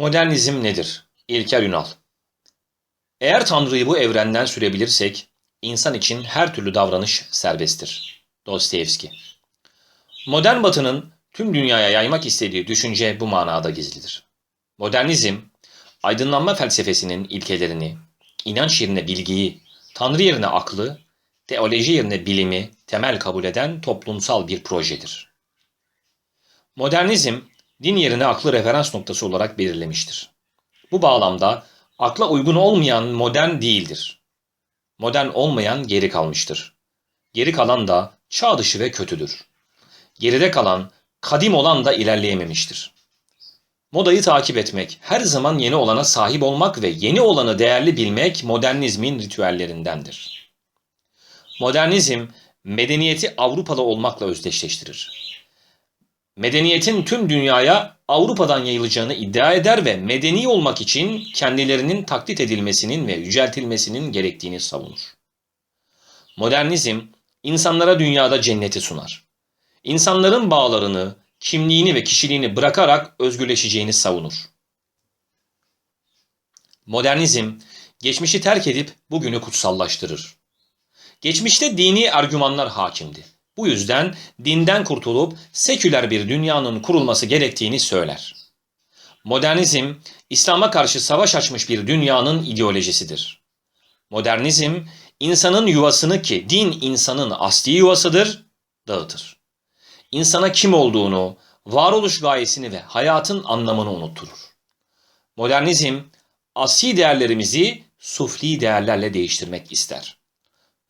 Modernizm nedir? İlker Ünal Eğer Tanrı'yı bu evrenden sürebilirsek, insan için her türlü davranış serbesttir. Dostoyevski Modern batının tüm dünyaya yaymak istediği düşünce bu manada gizlidir. Modernizm, aydınlanma felsefesinin ilkelerini, inanç yerine bilgiyi, Tanrı yerine aklı, teoloji yerine bilimi temel kabul eden toplumsal bir projedir. Modernizm, din yerine aklı referans noktası olarak belirlemiştir. Bu bağlamda akla uygun olmayan modern değildir. Modern olmayan geri kalmıştır. Geri kalan da çağ dışı ve kötüdür. Geride kalan, kadim olan da ilerleyememiştir. Modayı takip etmek, her zaman yeni olana sahip olmak ve yeni olanı değerli bilmek modernizmin ritüellerindendir. Modernizm, medeniyeti Avrupalı olmakla özdeşleştirir. Medeniyetin tüm dünyaya Avrupa'dan yayılacağını iddia eder ve medeni olmak için kendilerinin taklit edilmesinin ve yüceltilmesinin gerektiğini savunur. Modernizm, insanlara dünyada cenneti sunar. İnsanların bağlarını, kimliğini ve kişiliğini bırakarak özgürleşeceğini savunur. Modernizm, geçmişi terk edip bugünü kutsallaştırır. Geçmişte dini argümanlar hakimdi. Bu yüzden dinden kurtulup seküler bir dünyanın kurulması gerektiğini söyler. Modernizm, İslam'a karşı savaş açmış bir dünyanın ideolojisidir. Modernizm, insanın yuvasını ki din insanın asli yuvasıdır, dağıtır. İnsana kim olduğunu, varoluş gayesini ve hayatın anlamını unutturur. Modernizm, asli değerlerimizi sufli değerlerle değiştirmek ister.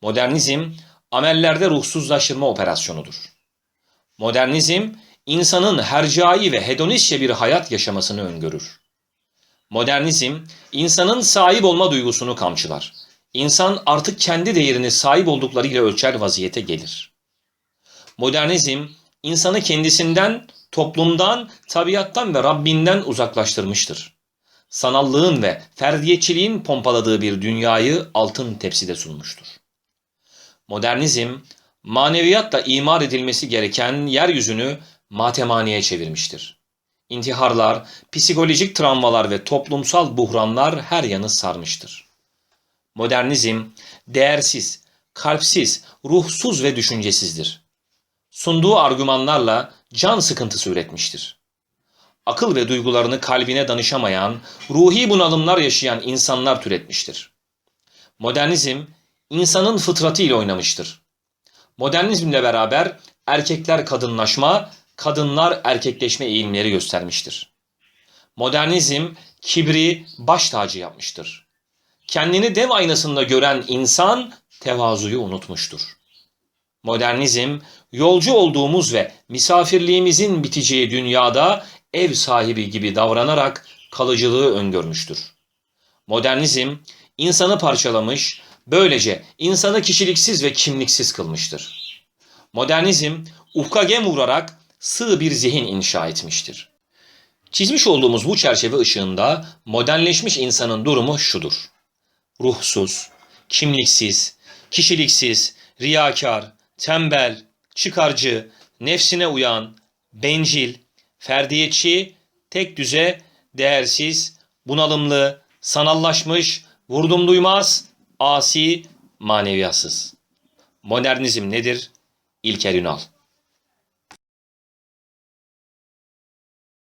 Modernizm, amellerde ruhsuzlaştırma operasyonudur. Modernizm, insanın hercai ve hedonistçe bir hayat yaşamasını öngörür. Modernizm, insanın sahip olma duygusunu kamçılar. İnsan artık kendi değerini sahip olduklarıyla ölçer vaziyete gelir. Modernizm, insanı kendisinden, toplumdan, tabiattan ve Rabbinden uzaklaştırmıştır. Sanallığın ve ferdiyetçiliğin pompaladığı bir dünyayı altın tepside sunmuştur. Modernizm, maneviyatla imar edilmesi gereken yeryüzünü matemaniye çevirmiştir. İntiharlar, psikolojik travmalar ve toplumsal buhranlar her yanı sarmıştır. Modernizm, değersiz, kalpsiz, ruhsuz ve düşüncesizdir. Sunduğu argümanlarla can sıkıntısı üretmiştir. Akıl ve duygularını kalbine danışamayan, ruhi bunalımlar yaşayan insanlar türetmiştir. Modernizm, insanın fıtratı ile oynamıştır. Modernizmle beraber erkekler kadınlaşma, kadınlar erkekleşme eğilimleri göstermiştir. Modernizm kibri baş tacı yapmıştır. Kendini dev aynasında gören insan tevazuyu unutmuştur. Modernizm yolcu olduğumuz ve misafirliğimizin biteceği dünyada ev sahibi gibi davranarak kalıcılığı öngörmüştür. Modernizm insanı parçalamış, böylece insanı kişiliksiz ve kimliksiz kılmıştır. Modernizm ufka gem vurarak sığ bir zihin inşa etmiştir. Çizmiş olduğumuz bu çerçeve ışığında modernleşmiş insanın durumu şudur. Ruhsuz, kimliksiz, kişiliksiz, riyakar, tembel, çıkarcı, nefsine uyan, bencil, ferdiyetçi, tek düze, değersiz, bunalımlı, sanallaşmış, vurdum duymaz, asi, maneviyatsız. Modernizm nedir? İlker Ünal